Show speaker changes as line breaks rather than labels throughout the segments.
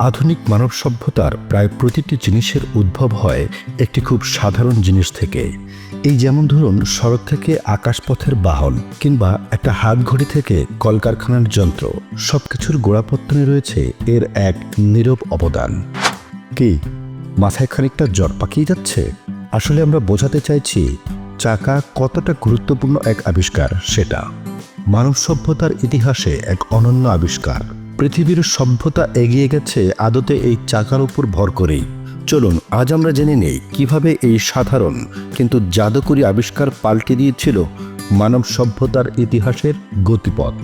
আধুনিক মানব সভ্যতার প্রায় প্রতিটি জিনিসের উদ্ভব হয় একটি খুব সাধারণ জিনিস থেকে। এই যেমন ধরুন, সড়ক থেকে আকাশপথের বাহন কিংবা একটা হাত ঘড়ি থেকে কলকারখানার যন্ত্র, সবকিছুর গোড়াপত্তনে রয়েছে এর এক নীরব অবদান। কি? মাথায় খানিকটা জ্বর পাকিয়ে যাচ্ছে? আসলে আমরা বোঝাতে চাইছি, চাকা কতটা গুরুত্বপূর্ণ এক আবিষ্কার সেটা। মানব সভ্যতার ইতিহাসে এক অনন্য আবিষ্কার। পৃথিবীর সভ্যতা এগিয়ে গেছে আদতে এই চাকার উপর ভর করেই। চলুন, আজ আমরা জেনে নেই কীভাবে এই সাধারণ কিন্তু জাদুকরী আবিষ্কার পাল্টে দিয়েছিল মানব সভ্যতার ইতিহাসের গতিপথ।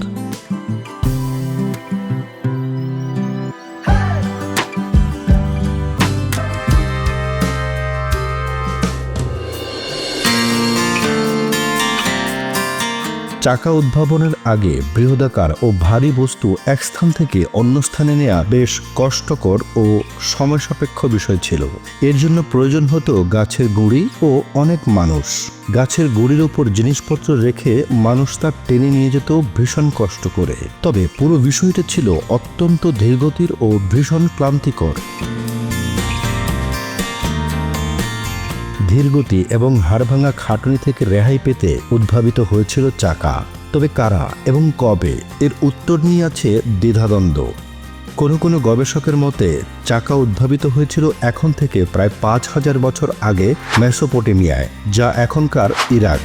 চাকা উদ্ভাবনের আগে বৃহদাকার ও ভারী বস্তু এক স্থান থেকে অন্য স্থানে নেওয়া বেশ কষ্টকর ও সময় সাপেক্ষ বিষয় ছিল। এর জন্য প্রয়োজন হতো গাছের গুঁড়ি ও অনেক মানুষ। গাছের গুঁড়ির ওপর জিনিসপত্র রেখে মানুষ তা টেনে নিয়ে যেত ভীষণ কষ্ট করে। তবে পুরো বিষয়টা ছিল অত্যন্ত ধীরগতির ও ভীষণ ক্লান্তিকর। ধীরগতি এবং হাড়ভাঙা খাটুনি থেকে রেহাই পেতে উদ্ভাবিত হয়েছিল চাকা। তবে কারা এবং কবে? এর উত্তর নিয়ে আছে দ্বিধাদ্বন্দ্ব। কোনো কোনো গবেষকের মতে, চাকা উদ্ভাবিত হয়েছিল এখন থেকে প্রায় পাঁচ হাজার বছর আগে মেসোপটেমিয়ায়, যা এখনকার ইরাক।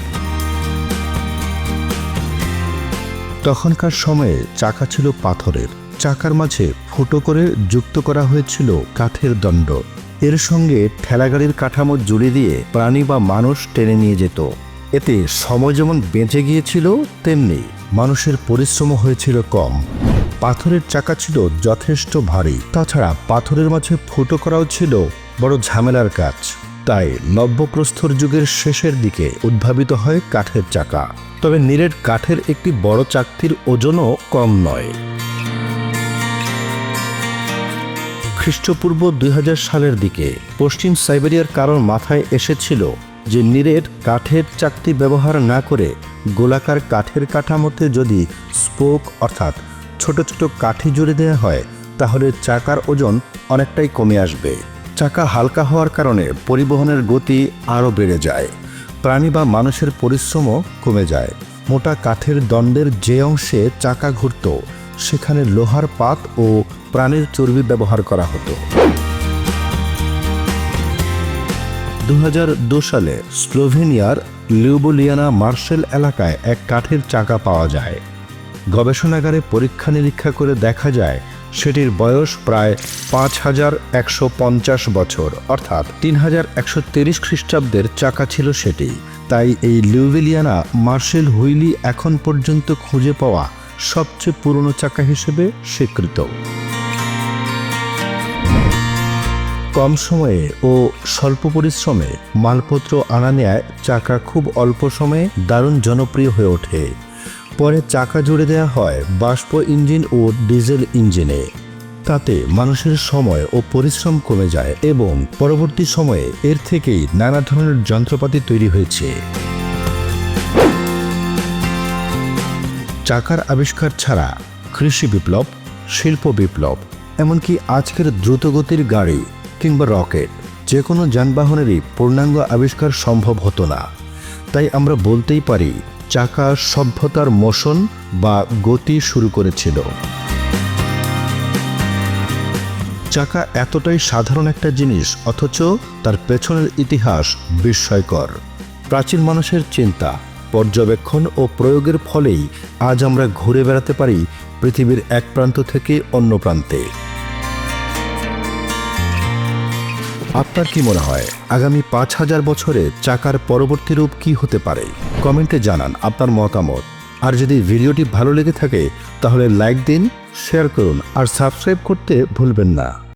তখনকার সময়ে চাকা ছিল পাথরের। চাকার মাঝে ফুটো করে যুক্ত করা হয়েছিল কাঠের দণ্ড। এর সঙ্গে ঠেলাগাড়ির কাঠামো জুড়ে দিয়ে প্রাণী বা মানুষ টেনে নিয়ে যেত। এতে সময় যেমন বেঁচে গিয়েছিল, তেমনি মানুষের পরিশ্রমও হয়েছিল কম। পাথরের চাকা ছিল যথেষ্ট ভারী। তাছাড়া পাথরের মাঝে ফুটো করাও ছিল বড় ঝামেলার কাজ। তাই নব্যপ্রস্তর যুগের শেষের দিকে উদ্ভাবিত হয় কাঠের চাকা। তবে নিরেট কাঠের একটি বড় চাকতির ওজনও কম নয়। খ্রিস্টপূর্ব দুই হাজার সালের দিকে পশ্চিম সাইবেরিয়ার কারণ মাথায় এসেছিল যে নিরেট কাঠের চাকতি ব্যবহার না করে গোলাকার কাঠের কাঠামোতে যদি স্পোক অর্থাৎ ছোট ছোট কাঠি জুড়ে দেওয়া হয়, তাহলে চাকার ওজন অনেকটাই কমে আসবে। চাকা হালকা হওয়ার কারণে পরিবহনের গতি আরও বেড়ে যায়। প্রাণী বা মানুষের পরিশ্রমও কমে যায়। মোটা কাঠের দণ্ডের যে অংশে চাকা ঘুরত সেখানে লোহার পাত ও প্রাণীর চর্বি ব্যবহার করা হতো। দু সালে স্লোভেনিয়ার লিউবোলিয়ানা মার্শেল এলাকায় এক কাঠের চাকা পাওয়া যায়। গবেষণাগারে পরীক্ষা নিরীক্ষা করে দেখা যায়, সেটির বয়স প্রায় পাঁচ হাজার একশো পঞ্চাশ বছর, অর্থাৎ তিন হাজার একশো তিরিশ খ্রিস্টাব্দের চাকা ছিল সেটি। তাই এই লিউবেলিয়ানা মার্শেল হুইলি এখন পর্যন্ত খুঁজে পাওয়া সবচেয়ে পুরনো চাকা হিসেবে স্বীকৃত। কম সময়ে ও স্বল্প পরিশ্রমে মালপত্র আনা নেয় চাকা খুব অল্প সময়ে দারুণ জনপ্রিয় হয়ে ওঠে। পরে চাকা জুড়ে দেওয়া হয় বাষ্প ইঞ্জিন ও ডিজেল ইঞ্জিনে। তাতে মানুষের সময় ও পরিশ্রম কমে যায় এবং পরবর্তী সময়ে এর থেকেই নানা ধরনের যন্ত্রপাতি তৈরি হয়েছে। চাকার আবিষ্কার ছাড়া কৃষি বিপ্লব, শিল্প বিপ্লব, এমনকি আজকের দ্রুতগতির গাড়ি কিংবা রকেট যে কোনো যানবাহনেরই পূর্ণাঙ্গ আবিষ্কার সম্ভব হতো না। তাই আমরা বলতেই পারি, চাকা সভ্যতার মোশন বা গতি শুরু করেছিল। চাকা এতটাই সাধারণ একটা জিনিস, অথচ তার পেছনের ইতিহাস বিস্ময়কর। প্রাচীন মানুষের চিন্তা পর্যবেক্ষণ ও প্রয়োগের ফলেই আজ আমরা ঘুরে বেড়াতে পারি পৃথিবীর এক প্রান্ত থেকে অন্য প্রান্তে। আপনার কি মনে হয়, আগামী পাঁচ হাজার বছরে চাকার পরবর্তী রূপ কি হতে পারে? কমেন্টে জানান আপনার মতামত। আর যদি ভিডিওটি ভালো লেগে থাকে, তাহলে লাইক দিন, শেয়ার করুন, আর সাবস্ক্রাইব করতে ভুলবেন না।